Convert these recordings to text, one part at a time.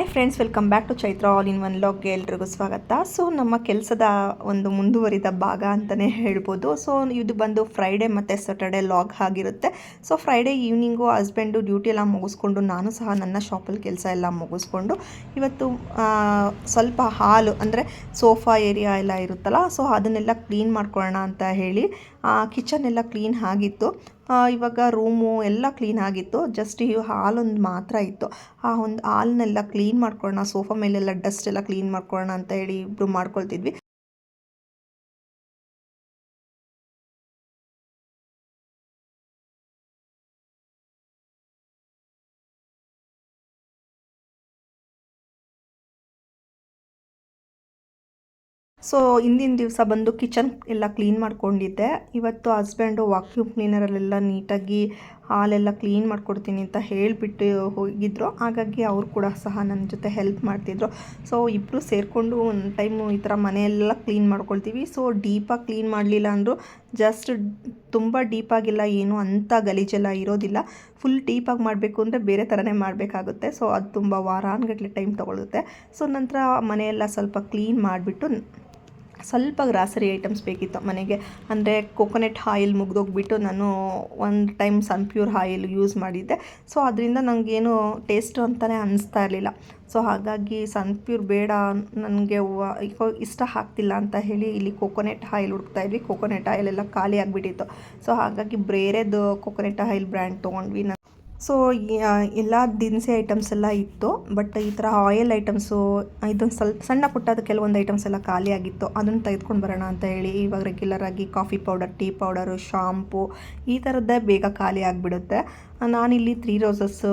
Hi friends welcome back to Chaitra all in one ಲಾಗ್ಗೆ ಎಲ್ರಿಗೂ ಸ್ವಾಗತ. So ನಮ್ಮ ಕೆಲಸದ ಒಂದು ಮುಂದುವರಿದ ಭಾಗ ಅಂತಲೇ ಹೇಳ್ಬೋದು. ಸೊ ಇದು ಬಂದು ಫ್ರೈಡೇ ಮತ್ತು ಸ್ಯಾಟರ್ಡೆ ಲಾಗ್ ಆಗಿರುತ್ತೆ. So Friday evening husband duty ಎಲ್ಲ ಮುಗಿಸ್ಕೊಂಡು ನಾನು ಸಹ ನನ್ನ ಶಾಪಲ್ಲಿ ಕೆಲಸ ಎಲ್ಲ ಮುಗಿಸ್ಕೊಂಡು, ಇವತ್ತು ಸ್ವಲ್ಪ ಹಾಲು ಅಂದರೆ ಸೋಫಾ ಏರಿಯಾ ಎಲ್ಲ ಇರುತ್ತಲ್ಲ ಸೊ ಅದನ್ನೆಲ್ಲ ಕ್ಲೀನ್ ಮಾಡ್ಕೊಳ್ಳೋಣ ಅಂತ ಹೇಳಿ ಕಿಚನ್ ಎಲ್ಲ ಕ್ಲೀನ್ ಆಗಿತ್ತು. ಇವಾಗ ರೂಮು ಎಲ್ಲ ಕ್ಲೀನ್ ಆಗಿತ್ತು. ಜಸ್ಟ್ ಈ ಹಾಲೊಂದು ಮಾತ್ರ ಇತ್ತು. ಆ, ಒಂದು ಹಾಲ್ನೆಲ್ಲ ಕ್ಲೀನ್ ಮಾಡ್ಕೊಳ್ಳೋಣ ಸೋಫಾ ಮೇಲೆಲ್ಲ ಡಸ್ಟ್ ಎಲ್ಲ ಕ್ಲೀನ್ ಮಾಡ್ಕೊಳ್ಳೋಣ ಅಂತ ಹೇಳಿ ಇಬ್ಬರು ಮಾಡ್ಕೊಳ್ತಿದ್ವಿ. ಸೊ ಹಿಂದಿನ ದಿವಸ ಬಂದು ಕಿಚನ್ ಎಲ್ಲ ಕ್ಲೀನ್ ಮಾಡ್ಕೊಂಡಿದ್ದೆ. ಇವತ್ತು ಹಸ್ಬೆಂಡು ವಾಕ್ಯೂಮ್ ಕ್ಲೀನರಲ್ಲೆಲ್ಲ ನೀಟಾಗಿ ಹಾಲೆಲ್ಲ ಕ್ಲೀನ್ ಮಾಡ್ಕೊಡ್ತೀನಿ ಅಂತ ಹೇಳಿಬಿಟ್ಟು ಹೋಗಿದ್ರು. ಹಾಗಾಗಿ ಅವ್ರು ಕೂಡ ಸಹ ನನ್ನ ಜೊತೆ ಹೆಲ್ಪ್ ಮಾಡ್ತಿದ್ರು. ಸೊ ಇಬ್ಬರು ಸೇರಿಕೊಂಡು ಒಂದು ಟೈಮು ಈ ಥರ ಮನೆಯೆಲ್ಲ ಕ್ಲೀನ್ ಮಾಡ್ಕೊಳ್ತೀವಿ. ಸೊ ಡೀಪಾಗಿ ಕ್ಲೀನ್ ಮಾಡಲಿಲ್ಲ ಅಂದರೂ ಜಸ್ಟ್ ತುಂಬ ಡೀಪಾಗಿಲ್ಲ ಏನು ಅಂಥ ಗಲೀಜೆಲ್ಲ ಇರೋದಿಲ್ಲ. ಫುಲ್ ಡೀಪಾಗಿ ಮಾಡಬೇಕು ಅಂದರೆ ಬೇರೆ ಥರನೇ ಮಾಡಬೇಕಾಗುತ್ತೆ. ಸೊ ಅದು ತುಂಬ ವಾರಾನ್ಗಟ್ಟಲೆ ಟೈಮ್ ತೊಗೊಳುತ್ತೆ. ಸೊ ನಂತರ ಮನೆಯೆಲ್ಲ ಸ್ವಲ್ಪ ಕ್ಲೀನ್ ಮಾಡಿಬಿಟ್ಟು ಸ್ವಲ್ಪ ಗ್ರಾಸರಿ ಐಟಮ್ಸ್ ಬೇಕಿತ್ತು ಮನೆಗೆ. ಅಂದರೆ ಕೊಕೊನೆಟ್ ಆಯಿಲ್ ಮುಗ್ದೋಗ್ಬಿಟ್ಟು ನಾನು ಒಂದು time sun pure oil use ಮಾಡಿದ್ದೆ. ಸೊ, ಅದರಿಂದ ನನಗೇನು ಟೇಸ್ಟು ಅಂತಲೇ ಅನ್ನಿಸ್ತಾ ಇರಲಿಲ್ಲ. ಸೊ, ಹಾಗಾಗಿ ಸನ್ ಪ್ಯೂರ್ ಬೇಡ, ನನಗೆ ಇಷ್ಟ ಆಗ್ತಿಲ್ಲ ಅಂತ ಹೇಳಿ ಇಲ್ಲಿ ಕೊಕೊನೆಟ್ ಆಯಿಲ್ ಹುಡುಕ್ತಾ ಇದ್ವಿ. ಕೊಕೊನೆಟ್ ಆಯಿಲ್ ಎಲ್ಲ ಖಾಲಿ ಆಗಿಬಿಟ್ಟಿತ್ತು. ಸೊ, ಹಾಗಾಗಿ ಬೇರೆದು ಕೊಕೊನೆಟ್ ಆಯಿಲ್ ಬ್ರ್ಯಾಂಡ್ ತೊಗೊಂಡ್ವಿ. ಸೊ ಎಲ್ಲ ದಿನಸಿ ಐಟಮ್ಸ್ ಎಲ್ಲ ಇತ್ತು ಬಟ್ ಈ ಥರ ಆಯಿಲ್ ಐಟಮ್ಸು ಇದೊಂದು ಸ್ವಲ್ಪ ಸಣ್ಣ ಪುಟ್ಟದ ಕೆಲವೊಂದು ಐಟಮ್ಸ್ ಎಲ್ಲ ಖಾಲಿ ಆಗಿತ್ತು. ಅದನ್ನು ತೆಗೆದುಕೊಂಡು ಬರೋಣ ಅಂತ ಹೇಳಿ, ಇವಾಗ ರೆಗ್ಯುಲರಾಗಿ coffee powder tea powder shampoo ಈ ಥರದ್ದೇ ಬೇಗ ಖಾಲಿ ಆಗಿಬಿಡುತ್ತೆ. ನಾನಿಲ್ಲಿ ತ್ರೀ ರೋಸಸ್ಸು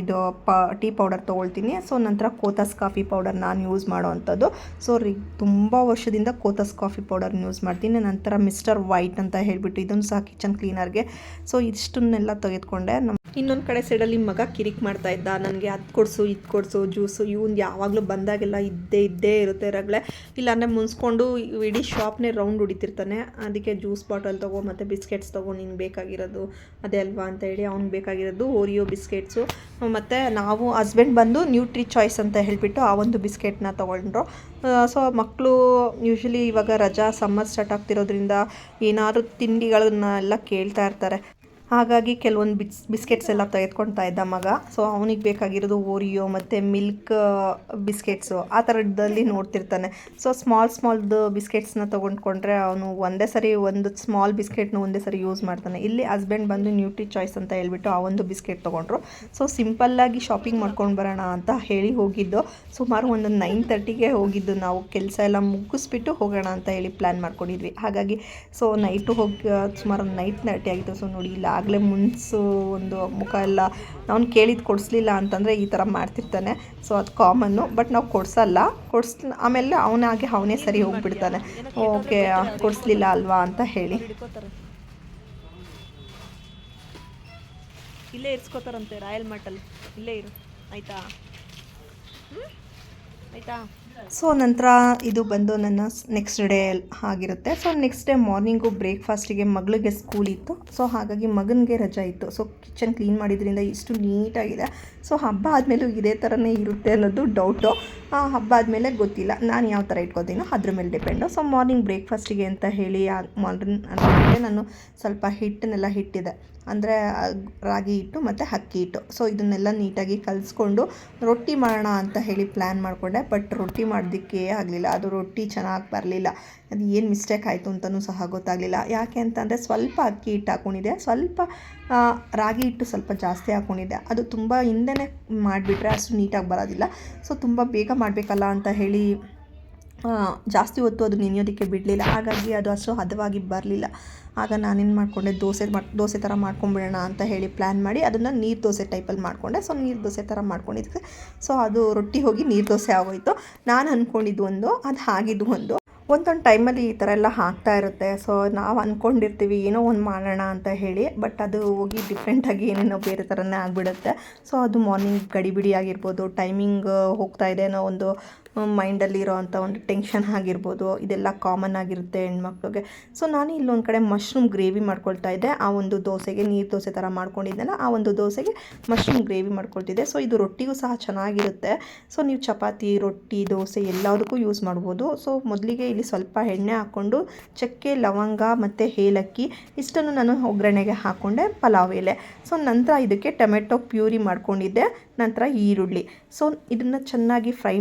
ಇದು ಪ ಟೀ ಪೌಡರ್ ತೊಗೊಳ್ತೀನಿ. ಸೊ ನಂತರ ಕೋತಸ್ ಕಾಫಿ ಪೌಡರ್ ನಾನು ಯೂಸ್ ಮಾಡೋ ಅಂಥದ್ದು ಸೊ ರೀ, ತುಂಬ ವರ್ಷದಿಂದ ಕೋತಸ್ ಕಾಫಿ ಪೌಡರ್ ಯೂಸ್ ಮಾಡ್ತೀನಿ. ನಂತರ ಮಿಸ್ಟರ್ ವೈಟ್ ಅಂತ ಹೇಳಿಬಿಟ್ಟು ಇದನ್ನು ಸಹ ಕಿಚನ್ ಕ್ಲೀನರ್ಗೆ ಸೊ ಇಷ್ಟನ್ನೆಲ್ಲ ತೆಗೆದುಕೊಂಡೆ. ನಮ್ಮ ಇನ್ನೊಂದು ಕಡೆ ಸೈಡಲ್ಲಿ ಮಗ ಕಿರಿಕ್ ಮಾಡ್ತಾ ಇದ್ದ. ನನಗೆ ಅದು ಕೊಡಿಸು, ಇದು ಕೊಡಿಸು, ಜ್ಯೂಸು, ಇವ್ನು ಯಾವಾಗಲೂ ಬಂದಾಗೆಲ್ಲ ಇದ್ದೇ ಇದ್ದೇ ಇರುತ್ತೆ ರಗಳೆ. ಇಲ್ಲಾಂದರೆ ಮುನ್ಸ್ಕೊಂಡು ಇಡೀ ಶಾಪ್ನೇ ರೌಂಡ್ ಹೊಡಿತಿರ್ತಾನೆ ಅದಕ್ಕೆ ಜ್ಯೂಸ್ ಬಾಟಲ್ ತೊಗೊ ಮತ್ತು ಬಿಸ್ಕೆಟ್ಸ್ ತೊಗೊ ನಿಂಗೆ ಬೇಕಾಗಿರೋದು. ಅದೇ ಅಲ್ವಾ ಅಂತ ಹೇಳಿ ಅವ್ನಿಗೆ ಬೇಕಾಗಿರೋದು ಓರಿಯೋ ಬಿಸ್ಕೆಟ್ಸು ಮತ್ತು ನಾವು ಹಸ್ಬೆಂಡ್ ಬಂದು ನ್ಯೂಟ್ರಿ ಚಾಯ್ಸ್ ಅಂತ ಹೇಳಿಬಿಟ್ಟು ಆ ಒಂದು ಬಿಸ್ಕೆಟ್ನ ತೊಗೊಂಡ್ರು. ಸೊ ಮಕ್ಕಳು ಯೂಶ್ವಲಿ ಇವಾಗ ರಜಾ ಸಮ್ಮರ್ ಸ್ಟಾರ್ಟ್ ಆಗ್ತಿರೋದ್ರಿಂದ ಏನಾದರೂ ತಿಂಡಿಗಳನ್ನ ಎಲ್ಲ ಕೇಳ್ತಾ ಇರ್ತಾರೆ. ಹಾಗಾಗಿ ಕೆಲವೊಂದು ಬಿಸ್, ಬಿಸ್ಕೆಟ್ಸ್ ಎಲ್ಲ ತೆಗೆದುಕೊಳ್ತಾ ಇದ್ದ ಮಗ. ಸೊ ಅವನಿಗೆ ಬೇಕಾಗಿರೋದು ಓರಿಯೋ ಮತ್ತು ಮಿಲ್ಕ್ ಬಿಸ್ಕೆಟ್ಸು. ಆ ಥರದಲ್ಲಿ ನೋಡ್ತಿರ್ತಾನೆ. ಸೊ ಸ್ಮಾಲ್ ಸ್ಮಾಲ್ದು ಬಿಸ್ಕೆಟ್ಸ್ನ ತೊಗೊಂಡ್ಕೊಂಡ್ರೆ ಅವನು ಒಂದೇ ಸರಿ ಒಂದು ಸ್ಮಾಲ್ ಬಿಸ್ಕೆಟ್ನ ಒಂದೇ ಸರಿ ಯೂಸ್ ಮಾಡ್ತಾನೆ. ಇಲ್ಲಿ ಹಸ್ಬೆಂಡ್ ಬಂದು ನ್ಯೂಟ್ರಿ ಚಾಯ್ಸ್ ಅಂತ ಹೇಳ್ಬಿಟ್ಟು ಆ ಒಂದು ಬಿಸ್ಕೆಟ್ ತೊಗೊಂಡ್ರು. ಸೊ ಸಿಂಪಲ್ಲಾಗಿ ಶಾಪಿಂಗ್ ಮಾಡ್ಕೊಂಡು ಬರೋಣ ಅಂತ ಹೇಳಿ ಹೋಗಿದ್ದು. ಸುಮಾರು ಒಂದು ನೈನ್ ತರ್ಟಿಗೆ ಹೋಗಿದ್ದು ನಾವು. ಕೆಲಸ ಎಲ್ಲ ಮುಗಿಸ್ಬಿಟ್ಟು ಹೋಗೋಣ ಅಂತ ಹೇಳಿ ಪ್ಲ್ಯಾನ್ ಮಾಡ್ಕೊಂಡಿದ್ವಿ. ಹಾಗಾಗಿ ಸೊ ನೈಟು ಹೋಗಿ, ಸುಮಾರು ನೈಟ್ ತರ್ಟಿ ಆಗಿತ್ತು. ಸೊ ನೋಡಿ ಇಲ್ಲ ಆಗಲೇ ಮುನ್ಸು ಒಂದು ಮುಖ ಎಲ್ಲ ಅವ್ನು ಕೇಳಿದ್ದು ಕೊಡಿಸ್ಲಿಲ್ಲ ಅಂತಂದರೆ ಈ ಥರ ಮಾಡ್ತಿರ್ತಾನೆ. ಸೊ ಅದು ಕಾಮನ್ನು ಬಟ್ ನಾವು ಕೊಡಿಸಲ್ಲ. ಕೊಡ್ಸ್ ಆಮೇಲೆ ಅವನಾಗೆ ಅವನೇ ಸರಿ ಹೋಗ್ಬಿಡ್ತಾನೆ. ಓಕೆ, ಕೊಡಿಸ್ಲಿಲ್ಲ ಅಲ್ವಾ ಅಂತ ಹೇಳಿ. ಇಲ್ಲೇ ಇರ್ಸ್ಕೋತಾರಂತೆ ರಾಯಲ್ ಮಟಲ್ ಇಲ್ಲೇ ಇರು. ಆಯಿತಾ? ಆಯಿತಾ? ಸೊ ನಂತರ ಇದು ಬಂದು ನನ್ನ ನೆಕ್ಸ್ಟ್ ಡೇ ಆಗಿರುತ್ತೆ. ಸೊ ನೆಕ್ಸ್ಟ್ ಡೇ ಮಾರ್ನಿಂಗು ಬ್ರೇಕ್ಫಾಸ್ಟಿಗೆ ಮಗಳಿಗೆ ಸ್ಕೂಲ್ ಇತ್ತು. ಸೊ ಹಾಗಾಗಿ ಮಗನಿಗೆ ರಜಾ ಇತ್ತು. ಸೊ ಕಿಚನ್ ಕ್ಲೀನ್ ಮಾಡಿದ್ರಿಂದ ಇಷ್ಟು ನೀಟಾಗಿದೆ ಸೊ ಹಬ್ಬ ಆದಮೇಲೂ ಇದೇ ಥರನೇ ಇರುತ್ತೆ ಅನ್ನೋದು ಡೌಟು ಆ ಹಬ್ಬ ಆದಮೇಲೆ ಗೊತ್ತಿಲ್ಲ. ನಾನು ಯಾವ ಥರ ಇಟ್ಕೋತೀನೋ ಅದ್ರ ಮೇಲೆ ಡಿಪೆಂಡು ಸೊ ಮಾರ್ನಿಂಗ್ ಬ್ರೇಕ್ಫಾಸ್ಟಿಗೆ ಅಂತ ಹೇಳಿ ಮಾರ್ನಿಂಗ್ ನಾನು ಸ್ವಲ್ಪ ಹಿಟ್ಟನ್ನೆಲ್ಲ ಹಿಟ್ಟಿದೆ. ಅಂದರೆ ರಾಗಿ ಹಿಟ್ಟು ಮತ್ತು ಅಕ್ಕಿ ಹಿಟ್ಟು. ಸೊ ಇದನ್ನೆಲ್ಲ ನೀಟಾಗಿ ಕಲಿಸ್ಕೊಂಡು ರೊಟ್ಟಿ ಮಾಡೋಣ ಅಂತ ಹೇಳಿ ಪ್ಲ್ಯಾನ್ ಮಾಡಿಕೊಂಡೆ. ಬಟ್ ರೊಟ್ಟಿ ಮಾಡೋದಕ್ಕೆ ಆಗಲಿಲ್ಲ. ಅದು ರೊಟ್ಟಿ ಚೆನ್ನಾಗಿ ಬರಲಿಲ್ಲ. ಅದು ಏನು ಮಿಸ್ಟೇಕ್ ಆಯಿತು ಅಂತಲೂ ಸಹ ಗೊತ್ತಾಗಲಿಲ್ಲ. ಯಾಕೆ ಅಂತಂದರೆ ಸ್ವಲ್ಪ ಅಕ್ಕಿ ಹಿಟ್ಟು ಹಾಕ್ಕೊಂಡಿದ್ದೆ ಸ್ವಲ್ಪ ರಾಗಿ ಹಿಟ್ಟು ಸ್ವಲ್ಪ ಜಾಸ್ತಿ ಹಾಕ್ಕೊಂಡಿದ್ದೆ ಅದು ತುಂಬ ಹಿಂದೆನೇ ಮಾಡಿಬಿಟ್ರೆ ಅಷ್ಟು ನೀಟಾಗಿ ಬರೋದಿಲ್ಲ. ಸೊ ತುಂಬ ಬೇಗ ಮಾಡಬೇಕಲ್ಲ ಅಂತ ಹೇಳಿ ಜಾಸ್ತಿ ಹೊತ್ತು ಅದು ನೆನೆಯೋದಕ್ಕೆ ಬಿಡಲಿಲ್ಲ. ಹಾಗಾಗಿ ಅದು ಅಷ್ಟು ಹದವಾಗಿ ಬರಲಿಲ್ಲ. ಆಗ ನಾನೇನು ಮಾಡಿಕೊಂಡೆ, ದೋಸೆ ಮಾಡಿ ದೋಸೆ ಥರ ಮಾಡ್ಕೊಂಬಿಡೋಣ ಅಂತ ಹೇಳಿ ಪ್ಲ್ಯಾನ್ ಮಾಡಿ ಅದನ್ನು ನೀರು ದೋಸೆ ಟೈಪಲ್ಲಿ ಮಾಡಿಕೊಂಡೆ. ಸೊ ನೀರು ದೋಸೆ ಥರ ಮಾಡ್ಕೊಂಡಿದ್ದೆ ಸೊ ಅದು ರೊಟ್ಟಿ ಹೋಗಿ ನೀರು ದೋಸೆ ಆಗೋಯಿತು. ನಾನು ಅಂದ್ಕೊಂಡಿದ್ದು ಒಂದು, ಅದು ಆಗಿದ್ದು ಒಂದು. ಒಂದೊಂದು ಟೈಮಲ್ಲಿ ಈ ಥರ ಎಲ್ಲ ಹಾಕ್ತಾ ಇರುತ್ತೆ. ಸೊ ನಾವು ಅಂದ್ಕೊಂಡಿರ್ತೀವಿ ಏನೋ ಒಂದು ಮಾಡೋಣ ಅಂತ ಹೇಳಿ. ಬಟ್ ಅದು ಹೋಗಿ ಡಿಫ್ರೆಂಟಾಗಿ ಏನೇನೋ ಬೇರೆ ಥರನೇ ಆಗಿಬಿಡುತ್ತೆ. ಸೊ ಅದು ಮಾರ್ನಿಂಗ್ ಗಡಿಬಿಡಿ ಆಗಿರ್ಬೋದು ಟೈಮಿಂಗ್ ಹೋಗ್ತಾ ಇದೆ ಅನ್ನೋ ಒಂದು ಮೈಂಡಲ್ಲಿರೋ ಅಂಥ ಒಂದು ಟೆನ್ಷನ್ ಆಗಿರ್ಬೋದು, ಇದೆಲ್ಲ ಕಾಮನ್ ಆಗಿರುತ್ತೆ ಹೆಣ್ಮಕ್ಳಿಗೆ. ಸೊ, ನಾನು ಇಲ್ಲೊಂದು ಕಡೆ ಮಶ್ರೂಮ್ ಗ್ರೇವಿ ಮಾಡ್ಕೊಳ್ತಾ ಇದ್ದೆ. ಆ ಒಂದು ದೋಸೆಗೆ ನೀರು ದೋಸೆ ಥರ ಮಾಡ್ಕೊಂಡಿದ್ದೆನಲ್ಲ, ಆ ಒಂದು ದೋಸೆಗೆ ಮಶ್ರೂಮ್ ಗ್ರೇವಿ ಮಾಡ್ಕೊಳ್ತಿದ್ದೆ. ಸೊ, ಇದು ರೊಟ್ಟಿಗೂ ಸಹ ಚೆನ್ನಾಗಿರುತ್ತೆ. ಸೊ, ನೀವು ಚಪಾತಿ, ರೊಟ್ಟಿ, ದೋಸೆ ಎಲ್ಲದಕ್ಕೂ ಯೂಸ್ ಮಾಡ್ಬೋದು. ಸೊ, ಮೊದಲಿಗೆ ಇಲ್ಲಿ ಸ್ವಲ್ಪ ಎಣ್ಣೆ ಹಾಕ್ಕೊಂಡು ಚಕ್ಕೆ, ಲವಂಗ ಮತ್ತು ಏಲಕ್ಕಿ ಇಷ್ಟನ್ನು ನಾನು ಒಗ್ಗರಣೆಗೆ ಹಾಕ್ಕೊಂಡೆ ಪಲಾವ್ ಎಲೆ. ಸೊ, ನಂತರ ಇದಕ್ಕೆ ಟೊಮೆಟೊ ಪ್ಯೂರಿ ಮಾಡ್ಕೊಂಡಿದ್ದೆ. ನಂತರ ಈರುಳ್ಳಿ. ಸೊ, ಇದನ್ನು ಚೆನ್ನಾಗಿ ಫ್ರೈ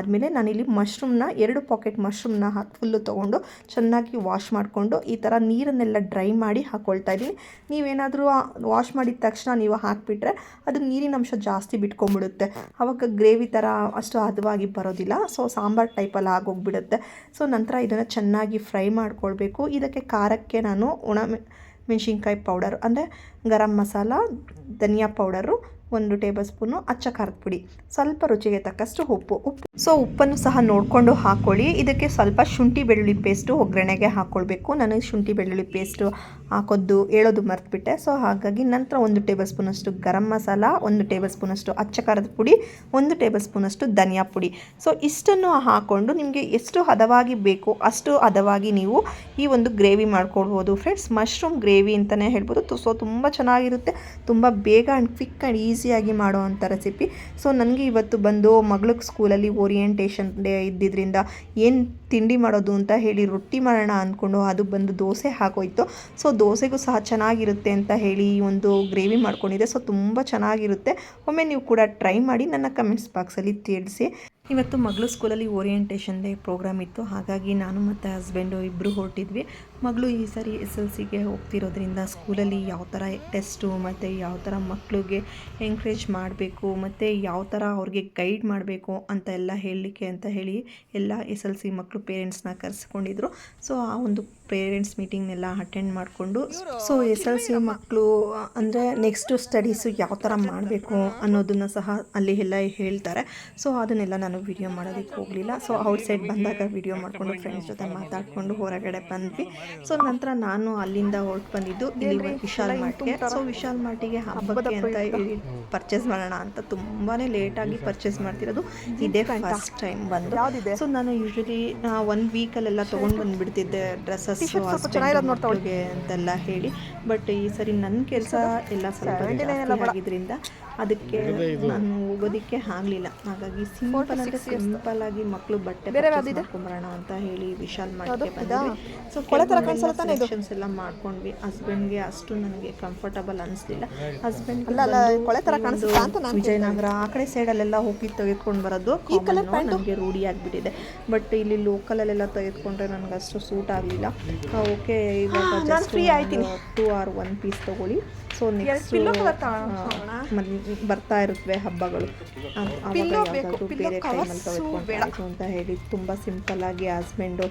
ಮಾಡ್ಕೊಂಡಾದ್ಮೇಲೆ ನಾನಿಲ್ಲಿ ಮಶ್ರೂಮ್ನ ಎರಡು ಪಾಕೆಟ್ ಮಶ್ರೂಮ್ನ ಹಾಕಿ ಫುಲ್ಲು ತೊಗೊಂಡು ಚೆನ್ನಾಗಿ ವಾಶ್ ಮಾಡಿಕೊಂಡು ಈ ಥರ ನೀರನ್ನೆಲ್ಲ ಡ್ರೈ ಮಾಡಿ ಹಾಕ್ಕೊಳ್ತಾ ಇದ್ದೀನಿ. ನೀವೇನಾದರೂ ವಾಶ್ ಮಾಡಿದ ತಕ್ಷಣ ನೀವು ಹಾಕಿಬಿಟ್ರೆ ಅದು ನೀರಿನ ಅಂಶ ಜಾಸ್ತಿ ಬಿಟ್ಕೊಂಡ್ಬಿಡುತ್ತೆ. ಆವಾಗ ಗ್ರೇವಿ ಥರ ಅಷ್ಟು ಹದವಾಗಿ ಬರೋದಿಲ್ಲ. ಸೊ ಸಾಂಬಾರು ಟೈಪಲ್ಲಿ ಆಗೋಗ್ಬಿಡುತ್ತೆ. ಸೊ ನಂತರ ಇದನ್ನು ಚೆನ್ನಾಗಿ ಫ್ರೈ ಮಾಡ್ಕೊಳ್ಬೇಕು. ಇದಕ್ಕೆ ಖಾರಕ್ಕೆ ನಾನು ಒಣ ಮೆಣಸಿನ್ಕಾಯಿ ಪೌಡರ್ ಅಂದರೆ ಗರಂ ಮಸಾಲ, ಧನಿಯಾ ಪೌಡರು ಒಂದು ಟೇಬಲ್ ಸ್ಪೂನು ಅಚ್ಚ ಖಾರದ ಪುಡಿ. ಸ್ವಲ್ಪ ರುಚಿಗೆ ತಕ್ಕಷ್ಟು ಉಪ್ಪು. ಉಪ್ಪು. ಸೊ, ಉಪ್ಪನ್ನು ಸಹ ನೋಡಿಕೊಂಡು ಹಾಕ್ಕೊಳ್ಳಿ ಇದಕ್ಕೆ ಸ್ವಲ್ಪ ಶುಂಠಿ ಬೆಳ್ಳುಳ್ಳಿ ಪೇಸ್ಟು ಒಗ್ಗರಣೆಗೆ ಹಾಕ್ಕೊಳ್ಬೇಕು ನನಗೆ ಶುಂಠಿ ಬೆಳ್ಳುಳ್ಳಿ ಪೇಸ್ಟು ಹಾಕೋದು, ಹೇಳೋದು ಮರೆತುಬಿಟ್ಟೆ. ಸೊ ಹಾಗಾಗಿ ನಂತರ ಒಂದು ಟೇಬಲ್ ಸ್ಪೂನಷ್ಟು ಗರಂ ಮಸಾಲ, ಒಂದು ಟೇಬಲ್ ಸ್ಪೂನಷ್ಟು ಅಚ್ಚ ಖಾರದ ಪುಡಿ, ಒಂದು ಟೇಬಲ್ ಸ್ಪೂನಷ್ಟು ಧನಿಯಾ ಪುಡಿ. ಸೊ ಇಷ್ಟನ್ನು ಹಾಕ್ಕೊಂಡು ನಿಮಗೆ ಎಷ್ಟು ಹದವಾಗಿ ಬೇಕು ಅಷ್ಟು ಹದವಾಗಿ ನೀವು ಈ ಒಂದು ಗ್ರೇವಿ ಮಾಡ್ಕೊಳ್ಬೋದು. ಫ್ರೆಂಡ್ಸ್ ಮಶ್ರೂಮ್ ಗ್ರೇವಿ ಅಂತಲೇ ಹೇಳ್ಬೋದು. ಸೊ ತುಂಬ ಚೆನ್ನಾಗಿರುತ್ತೆ. ತುಂಬ ಬೇಗ ಆ್ಯಂಡ್ ಕ್ವಿಕ್ ಆ್ಯಂಡ್ ಈಸಿಯಾಗಿ ಮಾಡೋ ಅಂಥ ರೆಸಿಪಿ ಸೊ ನನಗೆ ಇವತ್ತು ಬಂದು ಮಗಳಿಗೆ ಸ್ಕೂಲಲ್ಲಿ ಓರಿಯೆಂಟೇಷನ್ ಡೇ ಇದ್ದಿದ್ದರಿಂದ ಏನು ತಿಂಡಿ ಮಾಡೋದು ಅಂತ ಹೇಳಿ ರೊಟ್ಟಿ ಮಾಡೋಣ ಅಂದ್ಕೊಂಡು ಅದು ಬಂದು ದೋಸೆ ಹಾಕೋಯ್ತು. ಸೊ ದೋಸೆಗೂ ಸಹ ಚೆನ್ನಾಗಿರುತ್ತೆ ಅಂತ ಹೇಳಿ ಒಂದು ಗ್ರೇವಿ ಮಾಡ್ಕೊಂಡಿದ್ದೆ. ಸೊ ತುಂಬ ಚೆನ್ನಾಗಿರುತ್ತೆ. ಒಮ್ಮೆ ನೀವು ಕೂಡ ಟ್ರೈ ಮಾಡಿ ನನ್ನ ಕಮೆಂಟ್ಸ್ ಬಾಕ್ಸಲ್ಲಿ ತಿಳಿಸಿ. ಇವತ್ತು ಮಗಳು ಸ್ಕೂಲಲ್ಲಿ ಓರಿಯೆಂಟೇಷನ್ ಡೇ ಪ್ರೋಗ್ರಾಮ್ ಇತ್ತು. ಹಾಗಾಗಿ ನಾನು ಮತ್ತು ಹಸ್ಬೆಂಡು ಇಬ್ಬರು ಹೊರಟಿದ್ವಿ. ಮಗಳು ಈ ಸರಿ ಎಸ್ ಎಲ್ ಸಿಗೆ ಹೋಗ್ತಿರೋದ್ರಿಂದ ಸ್ಕೂಲಲ್ಲಿ ಯಾವ ಥರ ಟೆಸ್ಟು ಮತ್ತು ಯಾವ ಥರ ಮಕ್ಕಳಿಗೆ ಎನ್ಕರೇಜ್ ಮಾಡಬೇಕು, ಮತ್ತು ಯಾವ ಥರ ಅವ್ರಿಗೆ ಗೈಡ್ ಮಾಡಬೇಕು ಅಂತ ಎಲ್ಲ ಹೇಳಲಿಕ್ಕೆ ಅಂತ ಹೇಳಿ ಎಲ್ಲ ಎಸ್ ಎಲ್ ಸಿ ಮಕ್ಕಳು ಪೇರೆಂಟ್ಸ್ನ ಕರೆಸ್ಕೊಂಡಿದ್ರು. ಸೊ, ಆ ಒಂದು ಪೇರೆಂಟ್ಸ್ ಮೀಟಿಂಗ್ನೆಲ್ಲ ಅಟೆಂಡ್ ಮಾಡಿಕೊಂಡು ಸೊ ಎಸ್ ಎಲ್ ಸಿ ಮಕ್ಕಳು ಅಂದರೆ ನೆಕ್ಸ್ಟು ಸ್ಟಡೀಸು ಯಾವ ಥರ ಮಾಡಬೇಕು ಅನ್ನೋದನ್ನು ಸಹ ಅಲ್ಲಿ ಎಲ್ಲ ಹೇಳ್ತಾರೆ. ಸೊ ಅದನ್ನೆಲ್ಲ ನಾನು ವಿಡಿಯೋ ಮಾಡೋದಕ್ಕೆ ಹೋಗಲಿಲ್ಲ. ಸೊ ಔಟ್ ಸೈಡ್ ಬಂದಾಗ ವಿಡಿಯೋ ಮಾಡಿಕೊಂಡು ಫ್ರೆಂಡ್ಸ್ ಜೊತೆ ಮಾತಾಡಿಕೊಂಡು ಹೊರಗಡೆ ಬಂದ್ವಿ. ಸೊ ನಂತರ ನಾನು ಅಲ್ಲಿಂದ ಹೊರಟು ಬಂದಿದ್ದು ಇಲ್ಲಿ ವಿಶಾಲ್ ಮಾರ್ಟ್ಗೆ. ಸೊ ವಿಶಾಲ್ ಮಾರ್ಟಿಗೆ ಹಬ್ಬಕ್ಕೆ ಅಂತ ಹೇಳಿ ಪರ್ಚೇಸ್ ಮಾಡೋಣ ಅಂತ ತುಂಬಾ ಲೇಟಾಗಿ ಪರ್ಚೇಸ್ ಮಾಡ್ತಿರೋದು. ಇದೇ ಫಸ್ಟ್ ಟೈಮ್ ಬಂದು. ಸೊ ನಾನು ಯೂಶಲಿ ಒಂದು ವೀಕಲ್ಲೆಲ್ಲ ತೊಗೊಂಡು ಬಂದುಬಿಡ್ತಿದ್ದೆ ಡ್ರೆಸ್ಸಸ್. ಮಕ್ಕಳಿಗೆ ಅಂತೆಲ್ಲ ಹೇಳಿ. ಬಟ್ ಈ ಸರಿ ನನ್ನ ಕೆಲಸ ಎಲ್ಲ ಸ್ವಲ್ಪ ಜಾಸ್ತಿ ಆಗಿದ್ರಿಂದ ಅದಕ್ಕೆ ನಾನು ಹೋಗೋದಕ್ಕೆ ಆಗಲಿಲ್ಲ. ಹಾಗಾಗಿ ಸಿಂಪಲ್ ಅಂದರೆ ಸಿಂಪಲ್ ಆಗಿ ಮಕ್ಕಳು ಬಟ್ಟೆ ಮಾಡ್ಕೊಂಬರೋಣ ಅಂತ ಹೇಳಿ ವಿಶಾಲ್ ಮಾಡಿ ಎಲ್ಲ ಮಾಡ್ಕೊಂಡ್ವಿ. ಹಸ್ಬೆಂಡ್ಗೆ ಅಷ್ಟು ನನಗೆ ಕಂಫರ್ಟಬಲ್ ಅನಿಸ್ಲಿಲ್ಲ. ಹಸ್ಬೆಂಡ್ ವಿಜಯನಗರ ಆ ಕಡೆ ಸೈಡಲ್ಲೆಲ್ಲ ಹೋಗಿ ತೆಗೆದುಕೊಂಡು ಬರೋದು ನನಗೆ ರೂಢಿ ಆಗಿಬಿಟ್ಟಿದೆ. ಬಟ್ ಇಲ್ಲಿ ಲೋಕಲಲ್ಲೆಲ್ಲ ತೆಗೆದುಕೊಂಡ್ರೆ ನನಗೆ ಅಷ್ಟು ಸೂಟ್ ಆಗಲಿಲ್ಲ. ಓಕೆ ಇವಾಗ ಫ್ರೀ ಆಯ್ತೀನಿ. ಟೂ ಆರ್ ಒನ್ ಪೀಸ್ ತೊಗೊಳ್ಳಿ. ಸೊ ನೆಕ್ಸ್ಟ್ ಬರ್ತಾ ಇರುತ್ತವೆ ಹಬ್ಬಗಳು. ಬೇರೆ ಟೈಮಲ್ಲಿ ಅಂತ ಹೇಳಿ ತುಂಬ ಸಿಂಪಲ್ ಆಗಿ ಹಸ್ಬೆಂಡು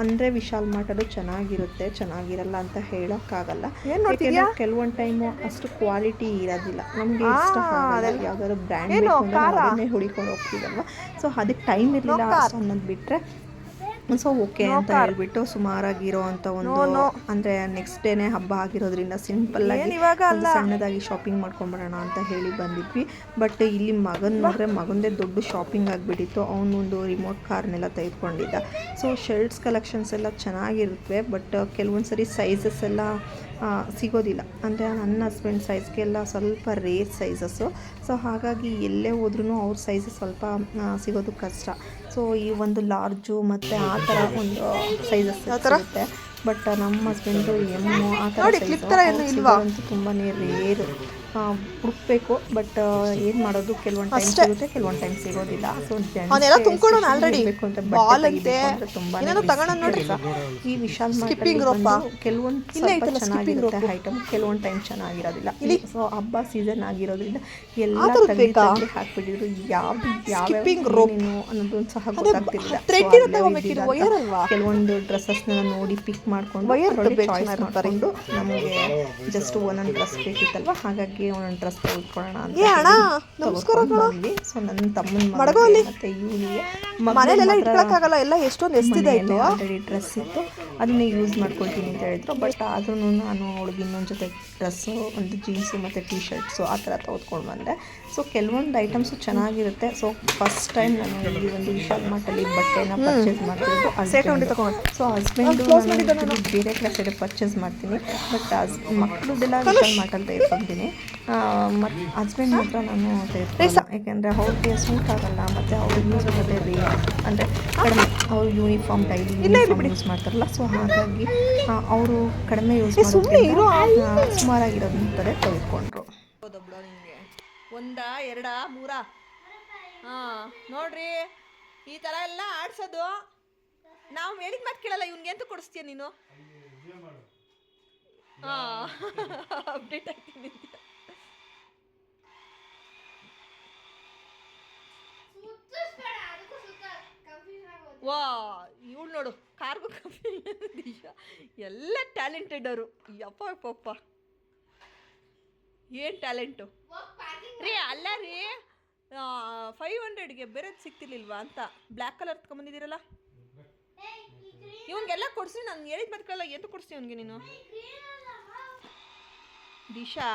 ಅಂದರೆ ವಿಶಾಲ್ ಮಾರ್ಟಲ್ಲೂ ಚೆನ್ನಾಗಿರುತ್ತೆ ಚೆನ್ನಾಗಿರಲ್ಲ ಅಂತ ಹೇಳೋಕ್ಕಾಗಲ್ಲ. ಯಾಕೆಂದ್ರೆ ಕೆಲವೊಂದು ಟೈಮು ಅಷ್ಟು ಕ್ವಾಲಿಟಿ ಇರೋದಿಲ್ಲ. ನಮಗೆ ಇಷ್ಟ ಆಗಲ್ಲ. ಯಾವ್ದಾದ್ರು ಬ್ರ್ಯಾಂಡ್ ಅದನ್ನೇ ಹುಡಿಕೊಂಡು ಹೋಗ್ತೀವಲ್ವ? ಸೊ ಅದಕ್ಕೆ ಟೈಮ್ ಇರಲಿಲ್ಲ ಅನ್ನೋದು ಬಿಟ್ಟರೆ ಸೊ ಓಕೆ ಅಂತ ಹೇಳ್ಬಿಟ್ಟು ಸುಮಾರಾಗಿರೋ ಅಂತ ಒಂದು ಅಂದ್ರೆ ನೆಕ್ಸ್ಟ್ ಡೇನೆ ಹಬ್ಬ ಆಗಿರೋದ್ರಿಂದ ಸಿಂಪಲ್ ಆಗಿ ಸಣ್ಣದಾಗಿ ಶಾಪಿಂಗ್ ಮಾಡ್ಕೊಂಬರೋಣ ಅಂತ ಹೇಳಿ ಬಂದಿದ್ವಿ. ಬಟ್ ಇಲ್ಲಿ ಮಗನ್ ನೋಡ್ರೆ ಮಗಂದೇ ದೊಡ್ಡ ಶಾಪಿಂಗ್ ಆಗಿಬಿಟ್ಟಿತ್ತು. ಅವನೊಂದು ರಿಮೋಟ್ ಕಾರ್ನೆಲ್ಲ ತೆಗೆದುಕೊಂಡಿದ್ದ. ಸೊ ಶರ್ಟ್ಸ್ ಕಲೆಕ್ಷನ್ಸ್ ಎಲ್ಲ ಚೆನ್ನಾಗಿರುತ್ತೆ ಬಟ್ ಕೆಲವೊಂದು ಸರಿ ಸೈಜಸ್ ಎಲ್ಲ ಸಿಗೋದಿಲ್ಲ. ಅಂದರೆ ನನ್ನ ಹಸ್ಬೆಂಡ್ ಸೈಜ್ಗೆಲ್ಲ ಸ್ವಲ್ಪ ರೇರ್ ಸೈಜಸ್ಸು ಸೊ ಹಾಗಾಗಿ ಎಲ್ಲೇ ಹೋದ್ರೂ ಅವ್ರ ಸೈಜ್ ಸ್ವಲ್ಪ ಸಿಗೋದು ಕಷ್ಟ. ಸೊ ಈ ಒಂದು ಲಾರ್ಜು ಮತ್ತು ಆ ಥರ ಒಂದು ಸೈಜಸ್ ಸಿಗುತ್ತೆ. ಬಟ್ ನಮ್ಮ ಹಸ್ಬೆಂಡು ಎಮ್ಮು ಆ ಥರ ಅಂತೂ ತುಂಬಾ ರೇರು ಹುಡುಕ್ಬೇಕು ಬಟ್ ಏನು ಮಾಡೋದು? ಕೆಲವೊಂದು ಟೈಮ್ ಸಿಗುತ್ತೆ ಕೆಲವೊಂದು ಟೈಮ್ ಸಿಗೋದಿಲ್ಲ. ಸೊ ಬೇಕು ಅಂತ ಬಟ್ಟೆ ತುಂಬಾ ಈ ವಿಶಾಲ್ ಸ್ಕಿಪ್ಪಿಂಗ್ ಕೆಲವೊಂದು ಸ್ವಲ್ಪ ಚೆನ್ನಾಗಿರುತ್ತೆ ಐಟಮ್ ಕೆಲವೊಂದು ಟೈಮ್ ಚೆನ್ನಾಗಿರೋದಿಲ್ಲ. ಸೊ ಹಬ್ಬ ಸೀಸನ್ ಆಗಿರೋದ್ರಿಂದ ಎಲ್ಲ ತೆಗ್ದು ಹಾಕ್ಬಿಟ್ಟಿದ್ರು. ಯಾವ್ದು ಯಾವ ಸ್ಕಿಪ್ಪಿಂಗ್ ರೋಪ್ ಅನ್ನೋದು ಸಹ ಗೊತ್ತಾಗ್ತಿಲ್ಲ ಕೆಲವೊಂದು ಡ್ರೆಸ್ಸಸ್ನ ನೋಡಿ ಪಿಕ್ ಮಾಡ್ಕೊಂಡು ಚಾಯ್ಸ್ ಮಾಡ್ಕೊಂಡು ನಮಗೆ ಜಸ್ಟ್ ಒಂದೊಂದು ಡ್ರೆಸ್ ಬೇಕಿತ್ತಲ್ವ? ಹಾಗಾಗಿ ಹಾಗಾಗಿ ಒಂದೊಂದು ಡ್ರೆಸ್ ತೆಗೆದುಕೊಳ್ಳೋಣ ಅಂತ ಬಂದ್ವಿ. ಸೊ ನನ್ನ ತಮ್ಮನ ಅಲ್ಲಿ. ಮತ್ತೆ ಇವನಿಗೆ ಮನೇಲೆಲ್ಲ ಇಟ್ಕೊಳಕ್ಕಾಗಲ್ಲ ಎಲ್ಲ ಎಷ್ಟೊಂದು ಎಷ್ಟಿದೆ ಆಯ್ತು. ಆಲ್ರೆಡಿ ಡ್ರೆಸ್ ಇತ್ತು. ಅದನ್ನ ಯೂಸ್ ಮಾಡ್ಕೊಳ್ತೀನಿ ಅಂತ ಹೇಳಿದ್ರು. ಬಟ್ ಆದ್ರೂ ನಾನು ಅವಳಿಗೆ ಇನ್ನೊಂದು ಜೊತೆ ಡ್ರೆಸ್ಸು ಒಂದು ಜೀನ್ಸು ಮತ್ತು ಟೀ ಶರ್ಟ್ಸು ಆ ಥರ ತೆಗೆದುಕೊಂಡು ಬಂದೆ. ಸೊ ಕೆಲವೊಂದು ಐಟಮ್ಸು ಚೆನ್ನಾಗಿರುತ್ತೆ. ಸೊ ಫಸ್ಟ್ ಟೈಮ್ ನಾನು ಈ ಒಂದು ವಿಶಾಲ್ ಮಾರ್ಟಲ್ಲಿ ಬಟ್ಟೆನ ಪರ್ಚೇಸ್ ತಗೊಂಡು. ಸೊ ಹಸ್ಬೆಂಡು ಬೇರೆ ಕಡೆ ಸೈಡ್ ಪರ್ಚೇಸ್ ಮಾಡ್ತೀನಿ. ಬಟ್ ಹಸ್ ಮಕ್ಕಳದೆಲ್ಲ ವಿಶಾಲ್ ಮಾರ್ಟಲ್ಲಿ ತೆಗೆದುಕೊಳ್ತೀನಿ ಮತ್ತು ಹಸ್ಬೆಂಡ್ ಮಾತ್ರ ನಾನು ತೆಗೆದುಕೊಳ್ಳಲ್ಲ ಯಾಕೆಂದರೆ ಅವ್ರಿಗೆ ಸೂಟ್ ಆಗಲ್ಲ ಮತ್ತು ಅವ್ರಿಗೆ ಯೂಸ್ ಆಗೋದೇ ರೀ ಅಂದರೆ ಕಡಿಮೆ ಅವರು ಯೂನಿಫಾರ್ಮ್ ಡೈಲಿ ಯೂನಿಫಾರ್ಮ್ ಯೂಸ್ ಮಾಡ್ತಾರಲ್ಲ ಸೊ ಹಾಗಾಗಿ ಅವರು ಕಡಿಮೆ ಯೂಸ್ ಇರೋ ಸುಮಾರಾಗಿರೋದಂತಾರೆ ತೆಗೆದುಕೊಂಡ್ರು ನಿಮಗೆ ಒಂದ ಎರಡ ಮೂರ? ಹಾಂ ನೋಡ್ರಿ ಈ ಥರ ಎಲ್ಲ ಆಡ್ಸೋದು ನಾವು ಹೇಳಿದ ಮಾತು ಕೇಳಲ್ಲ ಇವ್ನಿಗೆ ಅಂತ ಕೊಡಿಸ್ತೀಯ ನೀನು? ಹಾಂ ಅಪ್ಡೇಟ್ ಆಗ್ತೀನಿ ವಾ, ಇವಳು ನೋಡು ಕಾರ್ಗೋ ಕಂಪ್ನಿ ಎಲ್ಲ ಟ್ಯಾಲೆಂಟೆಡ್ ಅವರು. ಯಪ್ಪ ಯಪ್ಪಪ್ಪ ಏನು ಟ್ಯಾಲೆಂಟು ರೀ, ಅಲ್ಲ ರೀ ಫೈವ್ ಹಂಡ್ರೆಡ್ಗೆ ಬೇರೆದು ಸಿಗ್ತಿರ್ಲಿಲ್ವಾ ಅಂತ. ಬ್ಲ್ಯಾಕ್ ಕಲರ್ ತಗೊಂಬಂದಿದ್ದೀರಲ್ಲ ಇವಂಗೆಲ್ಲ ಕೊಡಿಸಿ, ನಾನು ಹೇಳಿದ ಬದುಕಲ್ಲ ಎಂತ ಕೊಡಿಸ್ತೀವಿ ಅವನಿಗೆ ನೀನು. ದಿಶಾ,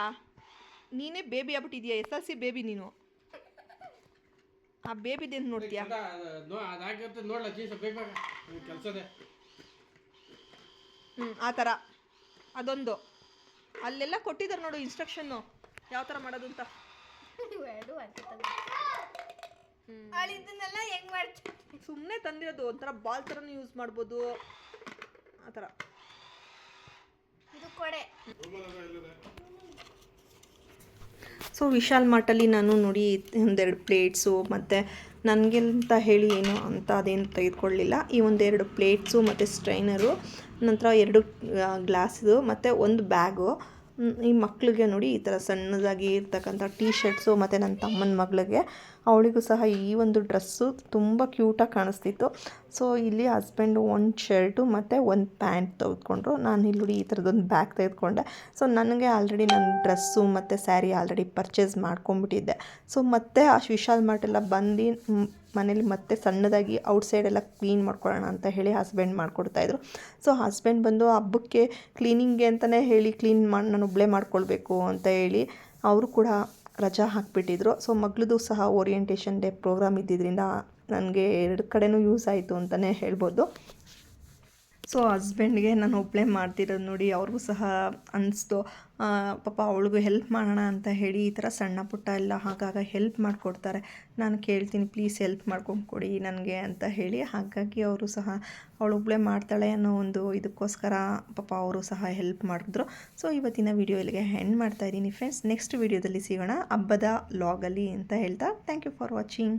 ನೀನೇ ಬೇಬಿ ಆಗ್ಬಿಟ್ಟಿದ್ಯಾ, ಎಸ್ ಎಲ್ ಸಿ ಬೇಬಿ ನೀನು? ಆ ಬೇಬಿದೇನು ನೋಡ್ತೀಯಾ? ಜೀನ್ಸ್ ಬೇಗ ಕೆಲಸದೇ ಹ್ಞೂ ಆ ಥರ ಅದೊಂದು. ಅಲ್ಲೆಲ್ಲ ಕೊಟ್ಟಿದ್ದಾರೆ ನೋಡು ಇನ್ಸ್ಟ್ರಕ್ಷನ್ನು ಯಾವ ಥರ ಮಾಡೋದು ಅಂತ ಇದನ್ನೆಲ್ಲ ಹೆಂಗ್ ಮಾಡ್ತಾರೆ ಸುಮ್ಮನೆ ತಂದಿರೋದು ಒಂಥರ ಬಾಲ್ ಥರನೂ ಯೂಸ್ ಮಾಡ್ಬೋದು. ಆ ಥರ ಇದು ಕೊಡೆ. ಸೊ ವಿಶಾಲ್ ಮಾರ್ಟಲ್ಲಿ ನಾನು ನೋಡಿ ಒಂದೆರಡು ಪ್ಲೇಟ್ಸು ಮತ್ತು ನನಗೆ ಅಂತ ಹೇಳಿ ಏನು ಅಂತ ಅದೇನು ತೆಗೆದುಕೊಳ್ಳಿಲ್ಲ. ಈ ಒಂದೆರಡು ಪ್ಲೇಟ್ಸು ಮತ್ತು ಸ್ಟ್ರೈನರು, ನಂತರ ಎರಡು ಗ್ಲಾಸ್ದು ಮತ್ತು ಒಂದು ಬ್ಯಾಗು. ಈ ಮಕ್ಕಳಿಗೆ ನೋಡಿ ಈ ಥರ ಸಣ್ಣದಾಗಿ ಇರ್ತಕ್ಕಂಥ ಟೀ ಶರ್ಟ್ಸು ಮತ್ತು ನನ್ನ ತಮ್ಮನ ಮಗಳಿಗೆ. ಅವಳಿಗೂ ಸಹ ಈ ಒಂದು ಡ್ರೆಸ್ಸು ತುಂಬ ಕ್ಯೂಟಾಗಿ ಕಾಣಿಸ್ತಿತ್ತು. ಸೊ, ಇಲ್ಲಿ ಹಸ್ಬೆಂಡು ಒಂದು ಶರ್ಟು ಮತ್ತು ಒಂದು ಪ್ಯಾಂಟ್ ತೆಗೆದುಕೊಂಡ್ರು. ನಾನು ಇಲ್ಲಿ ಈ ಥರದೊಂದು ಬ್ಯಾಗ್ ತೆಗೆದುಕೊಂಡೆ. ಸೊ, ನನಗೆ ಆಲ್ರೆಡಿ ನನ್ನ ಡ್ರೆಸ್ಸು ಮತ್ತು ಸ್ಯಾರಿ ಆಲ್ರೆಡಿ ಪರ್ಚೇಸ್ ಮಾಡ್ಕೊಂಬಿಟ್ಟಿದ್ದೆ. ಸೊ, ಮತ್ತೆ ಆ ವಿಶಾಲ್ ಮಾರ್ಟೆಲ್ಲ ಬಂದು ಮನೇಲಿ ಮತ್ತೆ ಸಣ್ಣದಾಗಿ ಔಟ್ಸೈಡ್ ಎಲ್ಲ ಕ್ಲೀನ್ ಮಾಡ್ಕೊಳ್ಳೋಣ ಅಂತ ಹೇಳಿ ಹಸ್ಬೆಂಡ್ ಮಾಡಿಕೊಡ್ತಾಯಿದ್ರು ಸೊ, ಹಸ್ಬೆಂಡ್ ಬಂದು ಹಬ್ಬಕ್ಕೆ ಕ್ಲೀನಿಂಗ್ಗೆ ಅಂತಲೇ ಹೇಳಿ ಕ್ಲೀನ್ ಮಾಡಿ ನಾನು ಒಬ್ಬಳೇ ಮಾಡ್ಕೊಳ್ಬೇಕು ಅಂತ ಹೇಳಿ ಅವರು ಕೂಡ ರಜಾ ಹಾಕಿಬಿಟ್ಟಿದ್ರು. ಸೊ ಮಗಳದು ಸಹ ಓರಿಯೆಂಟೇಷನ್ ಡೇ ಪ್ರೋಗ್ರಾಮ್ ಇದ್ದಿದ್ದರಿಂದ ನನಗೆ ಎರಡು ಕಡೆಯೂ ಯೂಸ್ ಆಯಿತು ಅಂತಲೇ ಹೇಳ್ಬೋದು. ಸೊ ಹಸ್ಬೆಂಡ್ಗೆ ನಾನು ಒಬ್ಬಳೆ ಮಾಡ್ತಿರೋದು ನೋಡಿ ಅವ್ರಿಗೂ ಸಹ ಅನ್ನಿಸ್ತು ಪಾಪ ಅವಳಿಗೂ ಹೆಲ್ಪ್ ಮಾಡೋಣ ಅಂತ ಹೇಳಿ ಈ ಥರ ಸಣ್ಣ ಪುಟ್ಟ ಎಲ್ಲ ಹಾಗಾಗ ಹೆಲ್ಪ್ ಮಾಡಿಕೊಡ್ತಾರೆ. ನಾನು ಕೇಳ್ತೀನಿ ಪ್ಲೀಸ್ ಹೆಲ್ಪ್ ಮಾಡ್ಕೊಂಡು ಕೊಡಿ ನನಗೆ ಅಂತ ಹೇಳಿ. ಹಾಗಾಗಿ ಅವರು ಸಹ ಅವಳೊಬ್ಬಳೇ ಮಾಡ್ತಾಳೆ ಅನ್ನೋ ಒಂದು ಇದಕ್ಕೋಸ್ಕರ ಪಾಪ ಅವರು ಸಹ ಹೆಲ್ಪ್ ಮಾಡಿದ್ರು. ಸೊ ಇವತ್ತಿನ ವಿಡಿಯೋ ಇಲ್ಲಿಗೆ ಹೆಂಡ್ ಮಾಡ್ತಾ ಇದ್ದೀನಿ ಫ್ರೆಂಡ್ಸ್ ನೆಕ್ಸ್ಟ್ ವಿಡಿಯೋದಲ್ಲಿ ಸಿಗೋಣ. ಹಬ್ಬದ ಲಾಗಲ್ಲಿ ಅಂತ ಹೇಳ್ತಾ. Thank you for watching